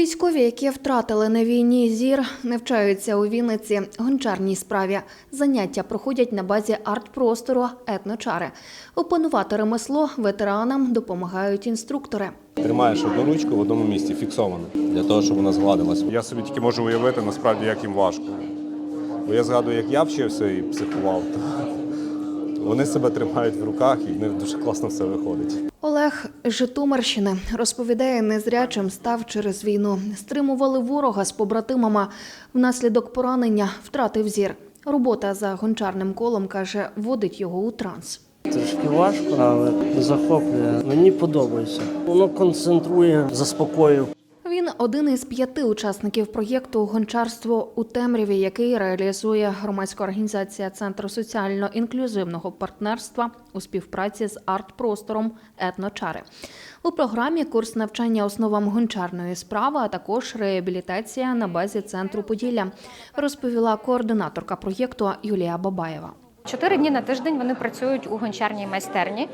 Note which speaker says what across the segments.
Speaker 1: Військові, які втратили на війні зір, навчаються у Вінниці гончарній справі. Заняття проходять на базі арт-простору етночари. Опанувати ремесло ветеранам допомагають інструктори.
Speaker 2: Тримаєш одну ручку в одному місці, фіксовано, для того, щоб вона згладилась.
Speaker 3: Я собі тільки можу уявити насправді, як їм важко. Бо я згадую, як я вчився і психував. Вони себе тримають в руках і в них дуже класно все виходить.
Speaker 1: Олег Житомирщини розповідає, незрячим став через війну. Стримували ворога з побратимами. Внаслідок поранення втратив зір. Робота за гончарним колом каже, вводить його у транс.
Speaker 4: Трошки важко, але захоплює. Мені подобається. Воно концентрує, заспокоює.
Speaker 1: Один із п'яти учасників проєкту Гончарство у темряві, який реалізує громадська організація Центру соціально-інклюзивного партнерства у співпраці з арт-простором Етночари. У програмі курс навчання основам гончарної справи, а також реабілітація на базі центру Поділля, розповіла координаторка проєкту Юлія Бабаєва.
Speaker 5: Чотири дні на тиждень вони працюють у гончарній майстерні.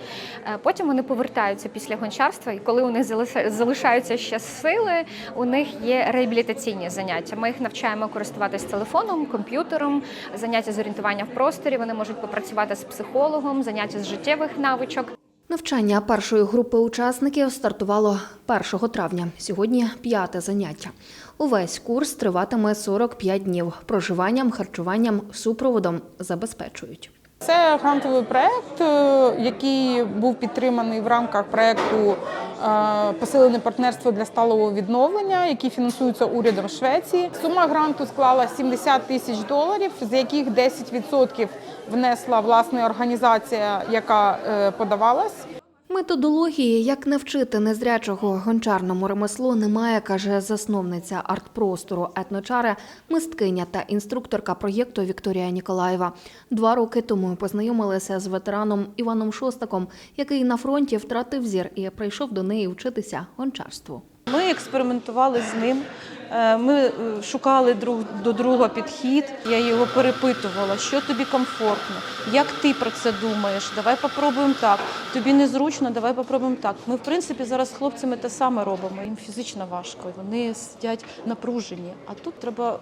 Speaker 5: Е, Потім вони повертаються після гончарства, і коли у них залишаються ще сили, у них є реабілітаційні заняття. Ми їх навчаємо користуватись телефоном, комп'ютером, заняття з орієнтування в просторі. Вони можуть попрацювати з психологом, заняття з життєвих навичок.
Speaker 1: Навчання першої групи учасників стартувало 1 травня. Сьогодні п'яте заняття. Увесь курс триватиме 45 днів. Проживанням, харчуванням, супроводом забезпечують.
Speaker 6: Це грантовий проект, е, який був підтриманий в рамках проекту е, Посилене партнерство для сталого відновлення, який фінансується урядом Швеції. Сума гранту склала 70 тисяч доларів, з яких 10% внесла власне організація, яка е, подавалась.
Speaker 1: Методології, як навчити незрячого гончарному ремеслу, немає, каже засновниця арт-простору етночари, мисткиня та інструкторка проєкту Вікторія Ніколаєва. Два роки тому познайомилися з ветераном Іваном Шостаком, який на фронті втратив зір і прийшов до неї вчитися гончарству.
Speaker 7: Ми експериментували з ним. Е, Ми е, шукали друг до друга підхід. Я його перепитувала, що тобі комфортно, як ти про це думаєш. Давай попробуємо так. Тобі незручно, давай попробуємо так. Ми, в принципі, зараз з хлопцями те саме робимо. Їм фізично важко, вони сидять напружені. А тут треба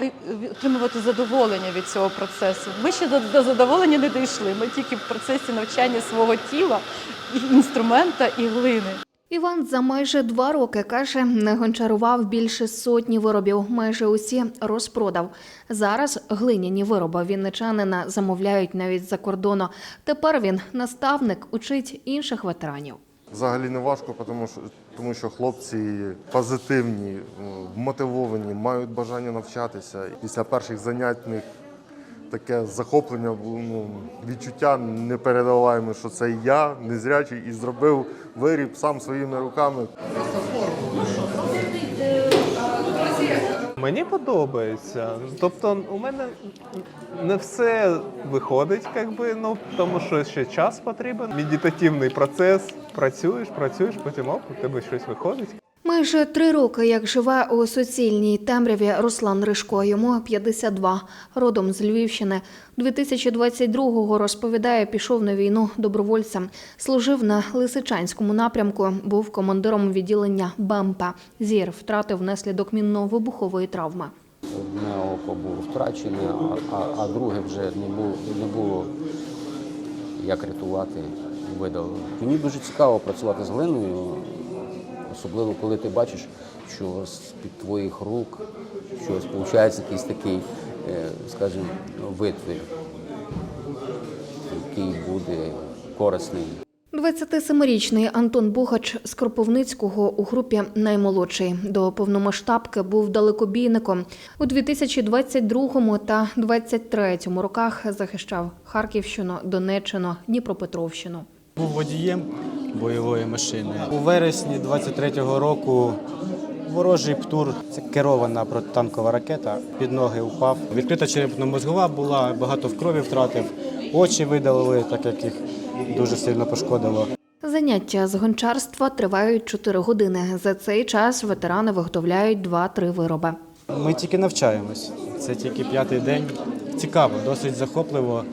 Speaker 7: е, отримувати задоволення від цього процесу. Ми ще до, до задоволення не дійшли. Ми тільки в процесі навчання свого тіла, інструмента і глини.
Speaker 1: Іван за майже два роки каже, не гончарував більше сотні виробів. Майже усі розпродав. Зараз глиняні вироби вінничанина замовляють навіть за кордону. Тепер він наставник, учить інших ветеранів.
Speaker 8: Взагалі не важко, тому що, тому що хлопці позитивні, мотивовані, мають бажання навчатися. Після перших занять них таке захоплення було ну, відчуття непередаваємо, що це я, незрячий, і зробив виріб сам своїми руками.
Speaker 9: Мені подобається. Тобто, у мене не все виходить, якби, ну тому що ще час потрібен. Медитативний процес. Працюєш, працюєш, потім оп, у тебе щось виходить.
Speaker 1: Майже три роки, як живе у суцільній темряві Руслан Ришко. Йому 52, родом з Львівщини. 2022-го, розповідає, пішов на війну добровольцем. Служив на Лисичанському напрямку, був командиром відділення БМП. Зір втратив внаслідок мінно-вибухової травми.
Speaker 10: Одне око було втрачене, а, а, а друге вже не було, не було як рятувати, видалили. Мені дуже цікаво працювати з глиною, особливо коли ти бачиш, що з-під твоїх рук щось виходить якийсь такий, е, скажімо, витвір, який буде корисний
Speaker 1: 27-річний Антон Бугач з Кропивницького у групі наймолодший. До повномасштабки був далекобійником. У 2022 та 2023 роках захищав Харківщину, Донеччину, Дніпропетровщину.
Speaker 11: Був водієм бойової машини. У вересні 23-го року ворожий птур, це керована протитанкова ракета, під ноги впав. Відкрита черепно-мозгова була, багато в крові втратив, очі видалили, так як їх дуже сильно пошкодило.
Speaker 1: Заняття з гончарства тривають 4 години. За цей час ветерани виготовляють 2-3 вироби.
Speaker 11: Ми тільки навчаємось. Це тільки п'ятий день. Цікаво, досить захопливо.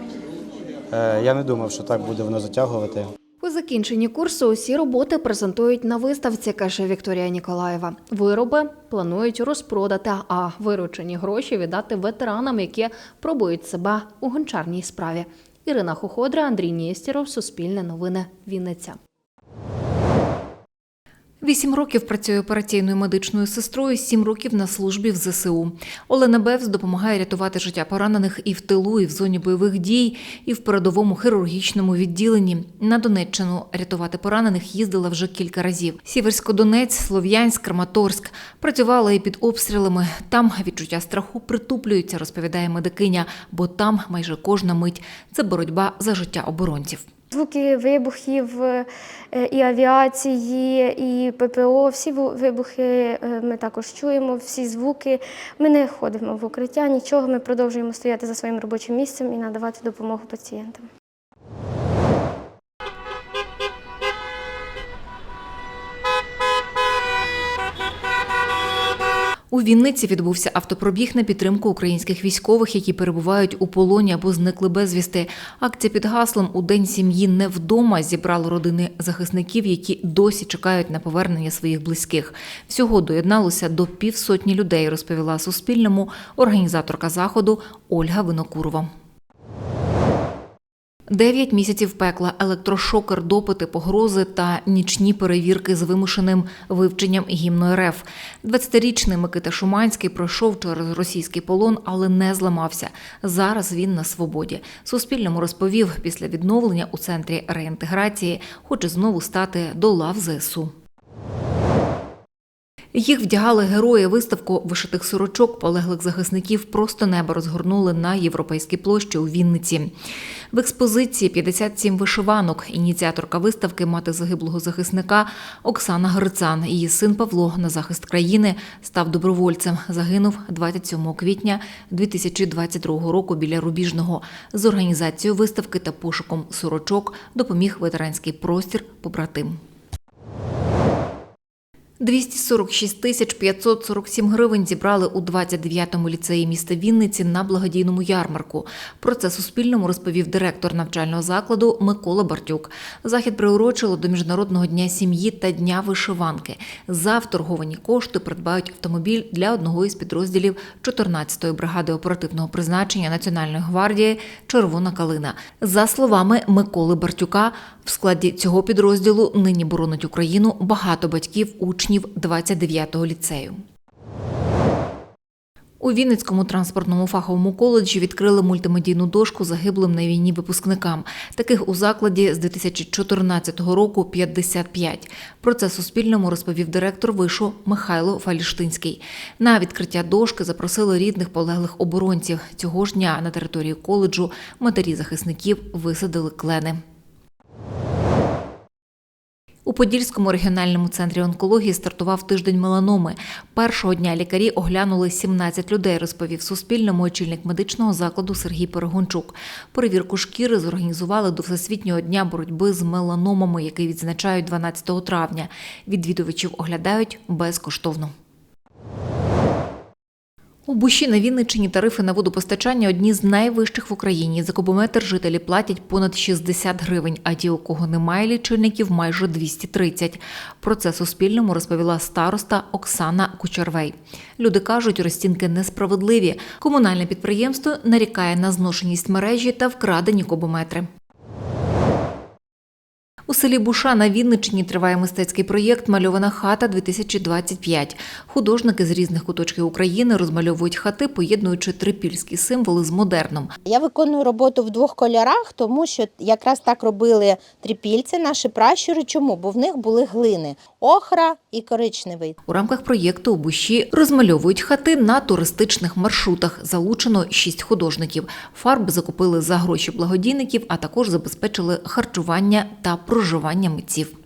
Speaker 11: Е, Я не думав, що так буде воно затягувати.
Speaker 1: По закінченні курсу усі роботи презентують на виставці, каже Вікторія Ніколаєва. Вироби планують розпродати, а виручені гроші віддати ветеранам, які пробують себе у гончарній справі. Ірина Хоходра, Андрій Нєстєров, Суспільне новини, Вінниця.
Speaker 12: Вісім років працює операційною медичною сестрою, сім років на службі в ЗСУ. Олена Бевз допомагає рятувати життя поранених і в тилу, і в зоні бойових дій, і в передовому хірургічному відділенні. На Донеччину рятувати поранених їздила вже кілька разів. Сіверсько-Донець, Слов'янськ, Краматорськ. Працювала і під обстрілами. Там відчуття страху притуплюються, розповідає медикиня, бо там майже кожна мить це боротьба за життя оборонців.
Speaker 13: Звуки вибухів е, і авіації, і ППО, всі вибухи е, ми також чуємо, всі звуки. Ми не ходимо в укриття, нічого. Ми продовжуємо стояти за своїм робочим місцем і надавати допомогу пацієнтам.
Speaker 12: У Вінниці відбувся автопробіг на підтримку українських військових, які перебувають у полоні або зникли безвісти. Акція під гаслом У день сім'ї не вдома зібрала родини захисників, які досі чекають на повернення своїх близьких. Всього доєдналося до півсотні людей, розповіла Суспільному організаторка заходу Ольга Винокурова. Дев'ять місяців пекла, електрошокер, допити, погрози та нічні перевірки з вимушеним вивченням гімну РФ. 20-річний Микита Шуманський пройшов через російський полон, але не зламався. Зараз він на свободі. Суспільному розповів, після відновлення у центрі реінтеграції хоче знову стати до лав ЗСУ. Їх вдягали герої. Виставку вишитих сорочок полеглих захисників просто небо розгорнули на європейській площі у Вінниці. В експозиції 57 вишиванок. Ініціаторка виставки мати загиблого захисника Оксана Грицан. Її син Павло на захист країни став добровольцем. Загинув 27 квітня 2022 року біля Рубіжного. З організацією виставки та пошуком сорочок допоміг ветеранський простір побратим. 246 тисяч 547 гривень зібрали у 29-му ліцеї міста Вінниці на благодійному ярмарку. Про це Суспільному розповів директор навчального закладу Микола Бартюк. Захід приурочило до Міжнародного дня сім'ї та Дня вишиванки. За вторговані кошти придбають автомобіль для одного із підрозділів 14-ї бригади оперативного призначення Національної гвардії Червона калина. За словами Миколи Бартюка, в складі цього підрозділу нині боронить Україну багато батьків учнів 29-го ліцею. У Вінницькому транспортному фаховому коледжі відкрили мультимедійну дошку загиблим на війні випускникам. Таких у закладі з 2014 року 55. Про це Суспільному розповів директор вишу Михайло Фаліштинський. На відкриття дошки запросили рідних полеглих оборонців. Цього ж дня на території коледжу матері захисників висадили клени. У Подільському регіональному центрі онкології стартував тиждень меланоми. Першого дня лікарі оглянули 17 людей, розповів Суспільному очільник медичного закладу Сергій Перегончук. Перевірку шкіри зорганізували до Всесвітнього дня боротьби з меланомами, який відзначають 12 травня. Відвідувачів оглядають безкоштовно. У Буші на Вінниччині тарифи на водопостачання одні з найвищих в Україні. За кубометр жителі платять понад 60 гривень, а ті, у кого немає лічильників, майже 230. Про це Суспільному розповіла староста Оксана Кучервей. Люди кажуть, розцінки несправедливі. Комунальне підприємство нарікає на зношеність мережі та вкрадені кубометри. У селі Буша на Вінниччині триває мистецький проєкт Мальована хата 2025 Художники з різних куточків України розмальовують хати, поєднуючи трипільські символи з модерном.
Speaker 14: Я виконую роботу в двох кольорах, тому що якраз так робили трипільці, наші пращури. Чому? Бо в них були глини охра і коричневий.
Speaker 12: У рамках проєкту у Буші розмальовують хати на туристичних маршрутах. Залучено шість художників. Фарб закупили за гроші благодійників, а також забезпечили харчування та проживання митців.